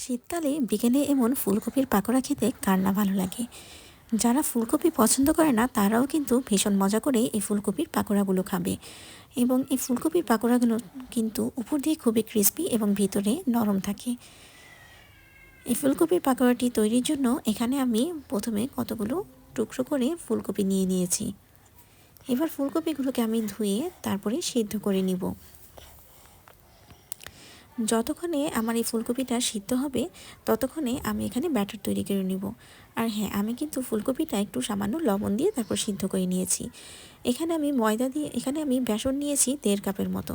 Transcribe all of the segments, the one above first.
শীতকালে বিকেলে এমন ফুলকপির পাকোড়া খেতে কার না ভালো লাগে? যারা ফুলকপি পছন্দ করে না, তারাও কিন্তু ভীষণ মজা করে এই ফুলকপির পাকোড়াগুলো খাবে। এবং এই ফুলকপির পাকোড়াগুলো কিন্তু উপর দিয়ে খুবই ক্রিস্পি এবং ভিতরে নরম থাকে। এই ফুলকপির পাকোড়াটি তৈরির জন্য এখানে আমি প্রথমে কতগুলো টুকরো করে ফুলকপি নিয়ে নিয়েছি। এবার ফুলকপিগুলোকে আমি ধুয়ে তারপরে সিদ্ধ করে নিব। যতক্ষণে আমার এই ফুলকপিটা সিদ্ধ হবে, ততক্ষণে আমি এখানে ব্যাটার তৈরি করে নিব। আর হ্যাঁ আমি কিন্তু ফুলকপিটা একটু সামান্য লবণ দিয়ে তারপর সিদ্ধ করে নিয়েছি। এখানে আমি ময়দা দিয়ে, এখানে আমি বেসন নিয়েছি দেড় কাপের মতো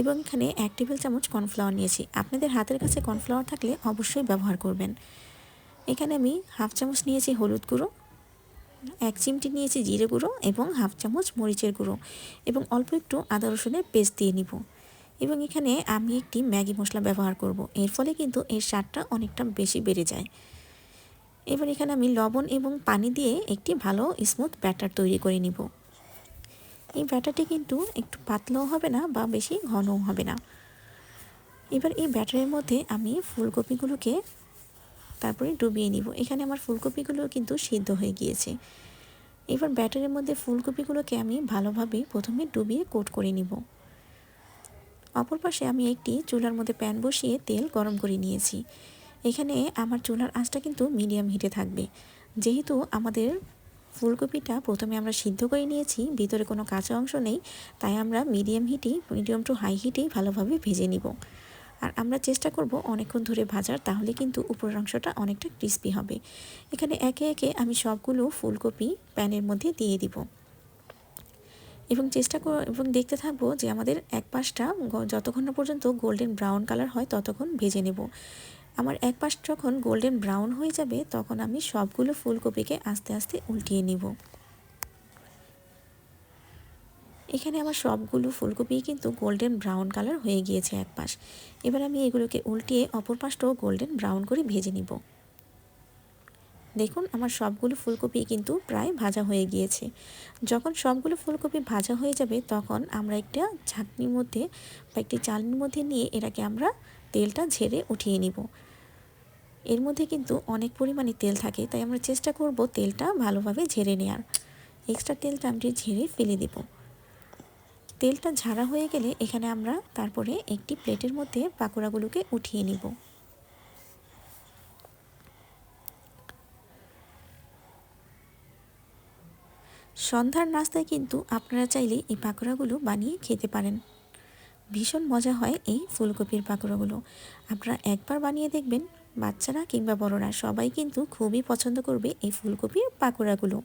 এবং এখানে এক টেবিল চামচ কর্নফ্লাওয়ার নিয়েছি। আপনাদের হাতের কাছে কর্নফ্লাওয়ার থাকলে অবশ্যই ব্যবহার করবেন। এখানে আমি হাফ চামচ নিয়েছি হলুদ গুঁড়ো, এক চিমটি নিয়েছি জিরে গুঁড়ো এবং হাফ চামচ মরিচের গুঁড়ো এবং অল্প একটু আদা রসুনের পেস্ট দিয়ে নিব। এবং এখানে আমি একটি ম্যাগি মশলা ব্যবহার করব। এর ফলে কিন্তু এর স্বাদটা অনেকটা বেশি বেড়ে যায়। এবার এখানে আমি লবণ এবং পানি দিয়ে একটি ভালো স্মুথ ব্যাটার তৈরি করে নিব। এই ব্যাটারটি কিন্তু একটু পাতলাও হবে না বা বেশি ঘনও হবে না। এবার এই ব্যাটারের মধ্যে আমি ফুলকপিগুলোকে তারপরে ডুবিয়ে নিব। এখানে আমার ফুলকপিগুলো কিন্তু সিদ্ধ হয়ে গিয়েছে। এবার ব্যাটারের মধ্যে ফুলকপিগুলোকে আমি ভালোভাবে প্রথমে ডুবিয়ে কোট করে নিব। অপর পাশে আমি একটি চুলার মধ্যে প্যান বসিয়ে তেল গরম করে নিয়েছি। এখানে আমার চুলার আঁচটা কিন্তু মিডিয়াম হিটে থাকবে। যেহেতু আমাদের ফুলকপিটা প্রথমে আমরা সিদ্ধ করে নিয়েছি, ভিতরে কোনো কাঁচা অংশ নেই, তাই আমরা মিডিয়াম হিটেই মিডিয়াম টু হাই হিটেই ভালোভাবে ভেজে নিব। আর আমরা চেষ্টা করব অনেকক্ষণ ধরে ভাজার, তাহলে কিন্তু উপরের অংশটা অনেকটা ক্রিস্পি হবে। এখানে একে একে আমি সবগুলো ফুলকপি প্যানের মধ্যে দিয়ে দিব। এবং চেষ্টা এবং দেখতে থাকব যে আমাদের এক পাশটা যতক্ষণ না পর্যন্ত গোল্ডেন ব্রাউন কালার হয়, ততক্ষণ ভেজে নেব। আমার এক পাশ যখন গোল্ডেন ব্রাউন হয়ে যাবে, তখন আমি সবগুলো ফুলকপিকে আস্তে আস্তে উল্টিয়ে নিব। এখানে আমার সবগুলো ফুলকপি কিন্তু গোল্ডেন ব্রাউন কালার হয়ে গিয়েছে এক পাশ। এবার আমি এগুলোকে উল্টিয়ে অপর পাশটাও গোল্ডেন ব্রাউন করে ভেজে নিব। দেখুন, আমার সবগুলো ফুলকপি কিন্তু প্রায় ভাজা হয়ে গিয়েছে। যখন সবগুলো ফুলকপি ভাজা হয়ে যাবে, তখন আমরা একটা ছাঁকনির মধ্যে বা একটি চালনির মধ্যে নিয়ে এটাকে আমরা তেলটা ঝেড়ে উঠিয়ে নিব। এর মধ্যে কিন্তু অনেক পরিমাণে তেল থাকে, তাই আমরা চেষ্টা করব তেলটা ভালোভাবে ঝেড়ে নেওয়ার এক্সট্রা তেলটা আমি ঝেড়ে ফেলে দেব। তেলটা ঝাড়া হয়ে গেলে এখানে আমরা তারপরে একটি প্লেটের মধ্যে পাকোড়াগুলোকে উঠিয়ে নিব। সন্ধ্যার নাস্তায় কিন্তু আপনারা চাইলে এই পাকোড়াগুলো বানিয়ে খেতে পারেন। ভীষণ মজা হয় এই ফুলকপির পাকোড়াগুলো। আপনারা একবার বানিয়ে দেখবেন, বাচ্চারা কিংবা বড়রা সবাই কিন্তু খুবই পছন্দ করবে এই ফুলকপির পাকোড়াগুলো।